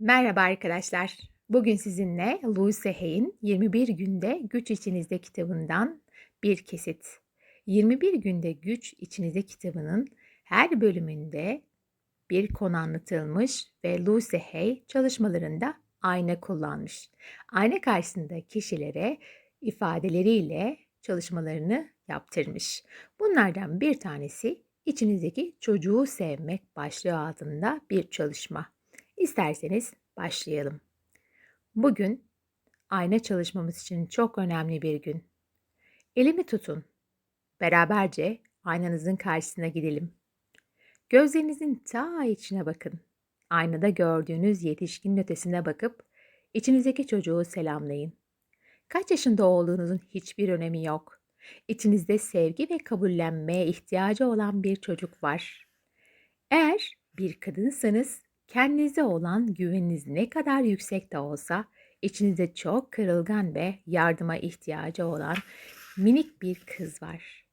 Merhaba arkadaşlar. Bugün sizinle Louise Hay'in 21 Günde Güç İçinizde kitabından bir kesit. 21 Günde Güç İçinizde kitabının her bölümünde bir konu anlatılmış ve Louise Hay çalışmalarında ayna kullanmış. Ayna karşısında kişilere ifadeleriyle çalışmalarını yaptırmış. Bunlardan bir tanesi içinizdeki çocuğu sevmek başlığı altında bir çalışma. İsterseniz başlayalım. Bugün ayna çalışmamız için çok önemli bir gün. Elimi tutun. Beraberce aynanızın karşısına gidelim. Gözlerinizin ta içine bakın. Aynada gördüğünüz yetişkinin ötesine bakıp içinizdeki çocuğu selamlayın. Kaç yaşında olduğunuzun hiçbir önemi yok. İçinizde sevgi ve kabullenmeye ihtiyacı olan bir çocuk var. Eğer bir kadınsanız Kendinize olan güveniniz ne kadar yüksek de olsa içinizde çok kırılgan ve yardıma ihtiyacı olan minik bir kız var.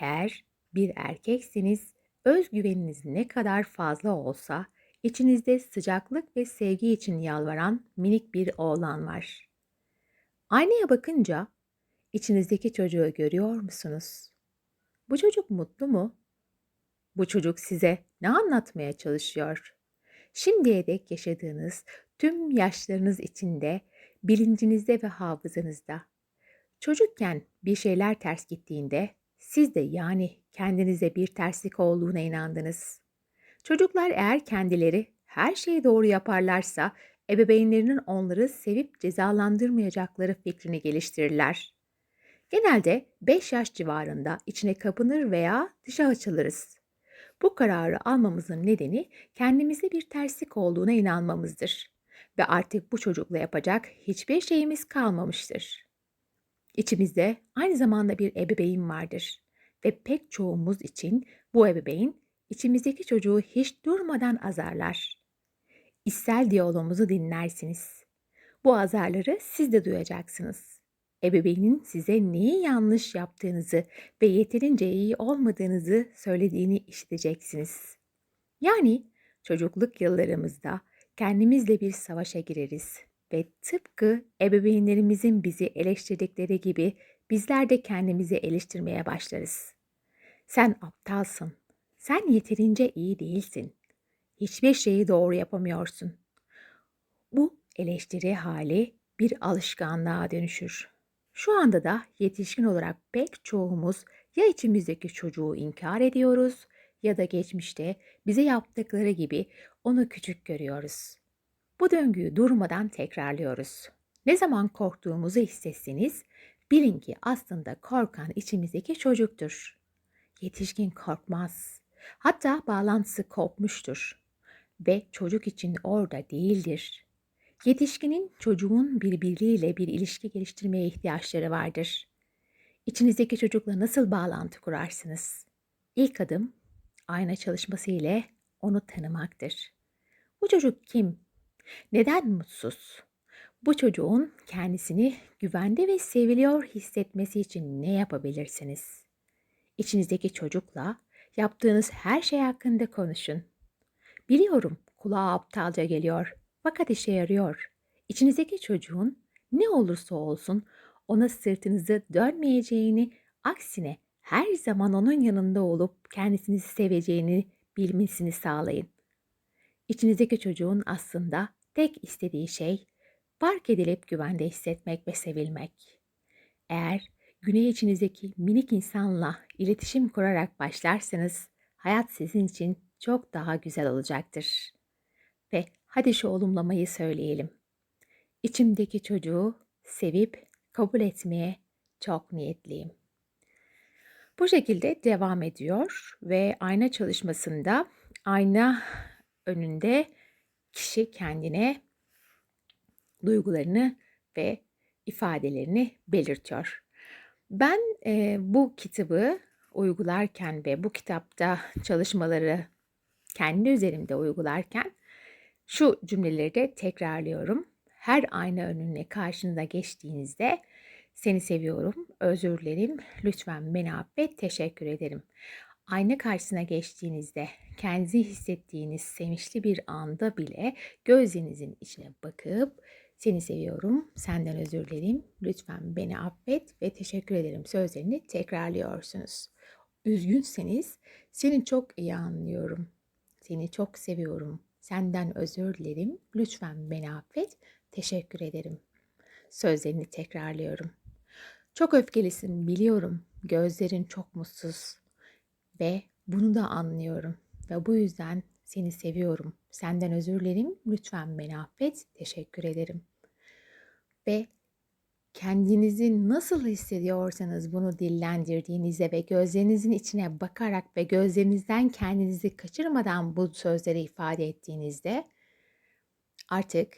Eğer bir erkeksiniz, özgüveniniz ne kadar fazla olsa içinizde sıcaklık ve sevgi için yalvaran minik bir oğlan var. Aynaya bakınca içinizdeki çocuğu görüyor musunuz? Bu çocuk mutlu mu? Bu çocuk size ne anlatmaya çalışıyor? Şimdiye dek yaşadığınız tüm yaşlarınız içinde, bilincinizde ve hafızanızda. Çocukken bir şeyler ters gittiğinde siz de yani kendinize bir terslik olduğuna inandınız. Çocuklar eğer kendileri her şeyi doğru yaparlarsa ebeveynlerinin onları sevip cezalandırmayacakları fikrini geliştirirler. Genelde 5 yaş civarında içine kapınır veya dışa açılırız. Bu kararı almamızın nedeni kendimizde bir terslik olduğuna inanmamızdır ve artık bu çocukla yapacak hiçbir şeyimiz kalmamıştır. İçimizde aynı zamanda bir ebeveyn vardır ve pek çoğumuz için bu ebeveyn içimizdeki çocuğu hiç durmadan azarlar. İçsel diyalogumuzu dinlersiniz. Bu azarları siz de duyacaksınız ebeveynin size neyi yanlış yaptığınızı ve yeterince iyi olmadığınızı söylediğini işiteceksiniz. Yani çocukluk yıllarımızda kendimizle bir savaşa gireriz ve tıpkı ebeveynlerimizin bizi eleştirdikleri gibi bizler de kendimizi eleştirmeye başlarız. Sen aptalsın. Sen yeterince iyi değilsin. Hiçbir şeyi doğru yapamıyorsun. Bu eleştiri hali bir alışkanlığa dönüşür şu anda da yetişkin olarak pek çoğumuz ya içimizdeki çocuğu inkar ediyoruz ya da geçmişte bize yaptıkları gibi onu küçük görüyoruz. Bu döngüyü durmadan tekrarlıyoruz. Ne zaman korktuğumuzu hissetsiniz, bilin ki aslında korkan içimizdeki çocuktur. Yetişkin korkmaz. Hatta bağlantısı kopmuştur ve çocuk için orada değildir. Yetişkinin çocuğun birbiriyle bir ilişki geliştirmeye ihtiyaçları vardır. İçinizdeki çocukla nasıl bağlantı kurarsınız? İlk adım ayna çalışması ile onu tanımaktır. Bu çocuk kim? Neden mutsuz? Bu çocuğun kendisini güvende ve seviliyor hissetmesi için ne yapabilirsiniz? İçinizdeki çocukla yaptığınız her şey hakkında konuşun. Biliyorum kulağa aptalca geliyor fakat işe yarıyor. İçinizdeki çocuğun ne olursa olsun ona sırtınızı dönmeyeceğini, aksine her zaman onun yanında olup kendisini seveceğini bilmesini sağlayın. İçinizdeki çocuğun aslında tek istediği şey fark edilip güvende hissetmek ve sevilmek. Eğer güney içinizdeki minik insanla iletişim kurarak başlarsanız hayat sizin için çok daha güzel olacaktır. Ve Hadi şu olumlamayı söyleyelim. İçimdeki çocuğu sevip kabul etmeye çok niyetliyim. Bu şekilde devam ediyor ve ayna çalışmasında ayna önünde kişi kendine duygularını ve ifadelerini belirtiyor. Ben e, bu kitabı uygularken ve bu kitapta çalışmaları kendi üzerimde uygularken şu cümleleri de tekrarlıyorum. Her ayna önüne karşınıza geçtiğinizde seni seviyorum, özür dilerim, lütfen beni affet, teşekkür ederim. Ayna karşısına geçtiğinizde kendinizi hissettiğiniz sevinçli bir anda bile gözlerinizin içine bakıp seni seviyorum, senden özür dilerim, lütfen beni affet ve teşekkür ederim. sözlerini tekrarlıyorsunuz. Üzgünseniz seni çok iyi anlıyorum, seni çok seviyorum, senden özür dilerim, lütfen beni affet, teşekkür ederim sözlerini tekrarlıyorum. Çok öfkelisin biliyorum, gözlerin çok mutsuz ve bunu da anlıyorum ve bu yüzden seni seviyorum. Senden özür dilerim. Lütfen beni affet. Teşekkür ederim. Ve kendinizi nasıl hissediyorsanız bunu dillendirdiğinizde ve gözlerinizin içine bakarak ve gözlerinizden kendinizi kaçırmadan bu sözleri ifade ettiğinizde artık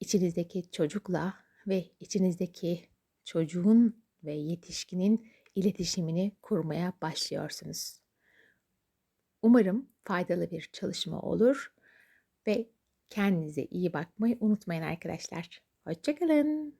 içinizdeki çocukla ve içinizdeki çocuğun ve yetişkinin iletişimini kurmaya başlıyorsunuz. Umarım faydalı bir çalışma olur ve kendinize iyi bakmayı unutmayın arkadaşlar. Hoşçakalın.